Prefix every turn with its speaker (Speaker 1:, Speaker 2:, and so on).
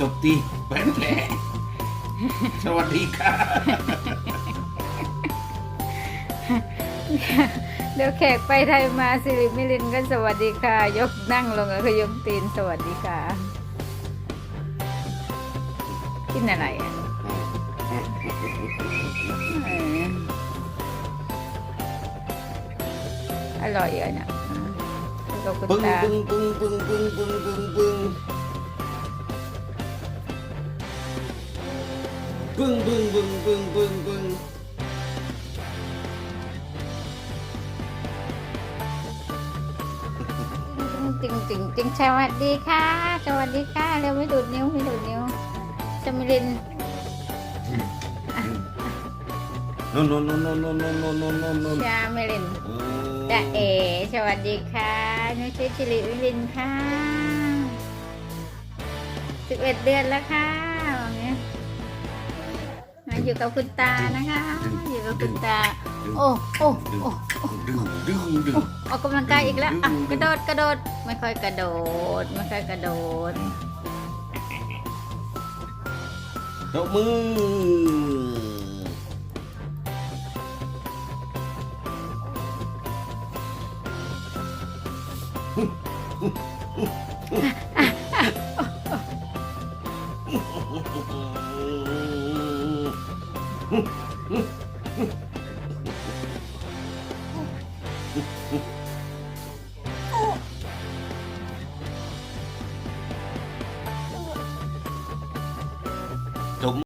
Speaker 1: จบตีแบนแผลสวัสดีค่ะ
Speaker 2: เดี๋ยวแขกไปไทยมาสิริมิลินก็สวัสดีค่ะ ยกนั่งลงแล้วก็ยกตีนสวัสดีค่ะ กินอะไรอะเอออร่อยอะเนี่ยขอบคุณ
Speaker 1: ปึ้ง
Speaker 2: ตา
Speaker 1: ปึ้งปึ้งปึ้งปึ้งปึ้งปึ้ง ปึ้งปึ้งปึ้งปึ้งปึ้งปึ้งปึ้ง
Speaker 2: จริงจริงจริงสวัสดีค่ะ สวัสดีค่ะเร็วไม่ดูดนิ้วไม่ดูดนิ้วสมิลิน
Speaker 1: โนนโนนโนนโนนโนนโนนโนนโนนโนนโนน
Speaker 2: ชาเมลิน
Speaker 1: อืม
Speaker 2: จ้าเอสวัสดีค่ะนุชิชิริวิลินค่ะสิบเอ็ดเดือนแล้วค่ะวันนี้มา อยู่กับคุณตานะคะ อยู่กับคุณตา โอ้โอ้
Speaker 1: ดึง
Speaker 2: โอ้
Speaker 1: ดึงดึงดึง
Speaker 2: ออกกำลังกายอีกแล้วอะกระโดดกระโดดไม่ค่อยกระโดดไม่ค่อยกระโดด
Speaker 1: ยกมือ
Speaker 2: อ Mm-hmm.